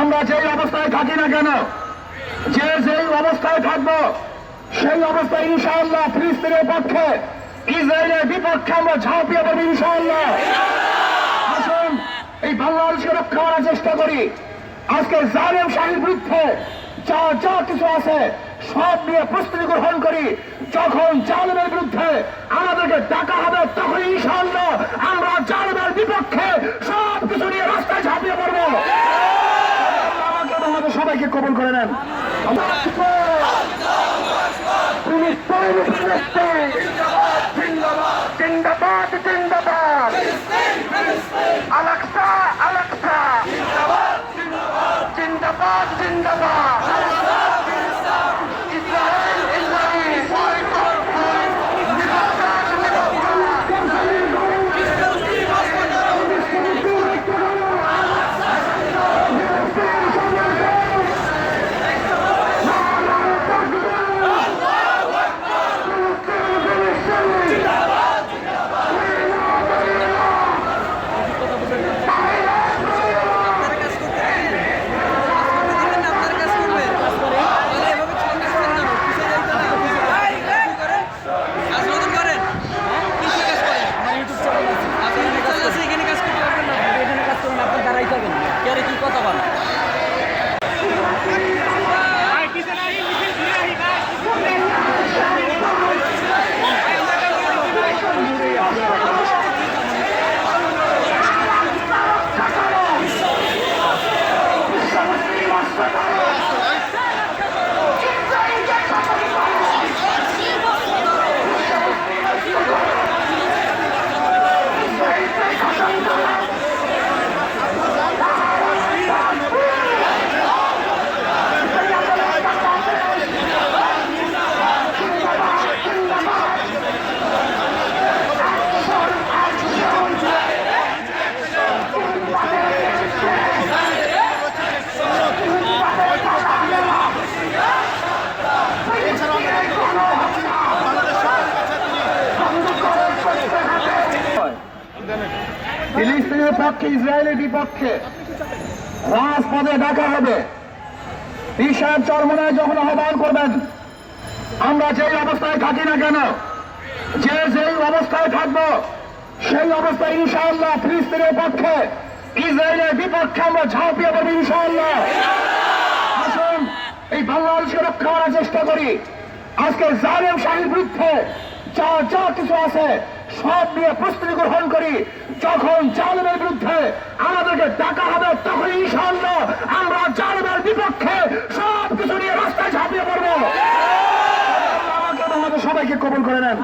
আমরা যেই অবস্থায় থাকি না কেন? যে যেই অবস্থায় থাকব, সেই অবস্থায় ইনশাআল্লাহ ফিলিস্তিনের পক্ষে, ইসরায়েলের বিপক্ষে আমরা ঝাঁপিয়ে পড়ব ইনশাআল্লাহ। আসুন, এই বাংলাদেশকে রক্ষা করার চেষ্টা করি। আজকে জালেম শাহীর বিরুদ্ধে যা যা কিছু আছে, সব নিয়ে প্রস্তুতি গ্রহণ করি। যখন জালেমের বিরুদ্ধে আমাদেরকে ডাকা হবে, তখন ইনশাআল্লাহ আমরা জালেমের বিপক্ষে সব কিছু নিয়ে রাস্তায় ঝাঁপিয়ে পড়ব আমাকে এবং আমাদের কবল করে নেন। ফিলিস্তিন জিন্দাবাদ জিন্দাবাদ। আলাক্সা আলাক্সা। জিন্দাবাদ জিন্দাবাদ। ফিলিস্তিনের পক্ষে, ইসরায়েলের বিপক্ষে। রাজপথে ডাকা হবে। ঈশার চরমনায় যখন আহ্বান করবেন, আমরা যেই অবস্থায় থাকি না কেন, যে যেই অবস্থায় থাকব, সেই অবস্থায় ইনশাআল্লাহ ফিলিস্তিনের পক্ষে, ইসরায়েলের বিপক্ষে আমরা ঝাঁপিয়ে পড়ব ইনশাআল্লাহ। আসুন, এই বাংলাদেশকে রক্ষা করার চেষ্টা করি। আজকে জালেম শাহীর বিরুদ্ধে যা যা কিছু আছে সব নিয়ে প্রস্তুতি গ্রহণ করি। যখন জালেমের বিরুদ্ধে আমাদেরকে ডাকা হবে তখন ইনশাআল্লাহ আমরা জালেমের বিপক্ষে সব কিছু নিয়ে রাস্তায় ঝাঁপিয়ে পড়ব। আমাকে সবাইকে কবল করে নেন।